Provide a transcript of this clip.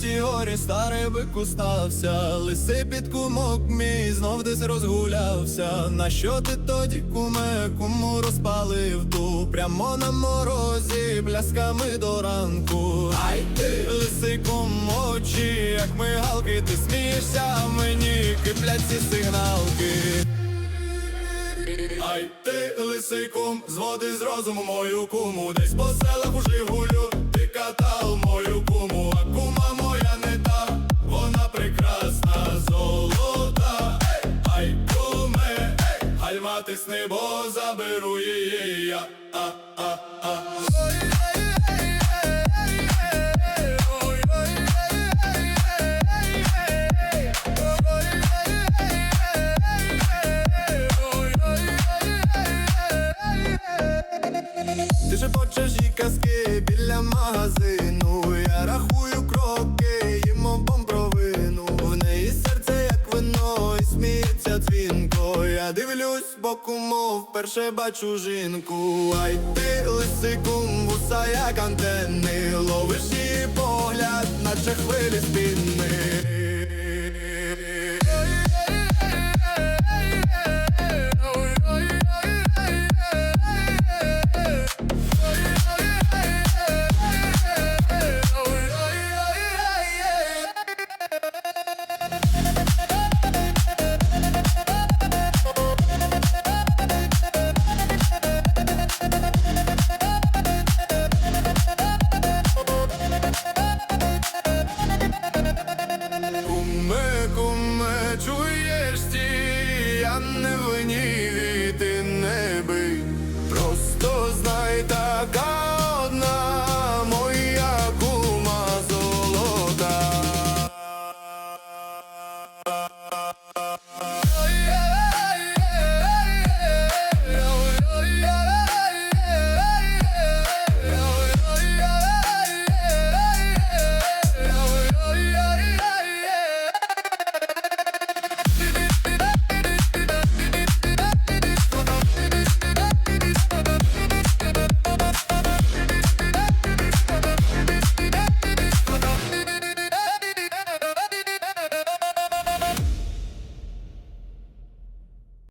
тій горі старий бик устався, лисий під кумок мій знов десь розгулявся. На що ти тоді, куме, куму розпалив ту прямо на морозі, блясками до ранку. Ай ти, лисий кум, очі, як мигалки, ти смієшся, мені киплять ці сигналки. Ай ти лисий кум, зводи з розуму мою куму, десь по селах у Жигулю, ей, гальма тисни, бо заберу її я, ти же почеш і казки біля магазину Дивлюсь боку, мов вперше бачу жінку. Ай ти лисикум, вуса як антенни Ловиш її погляд, наче хвилі спінни direita,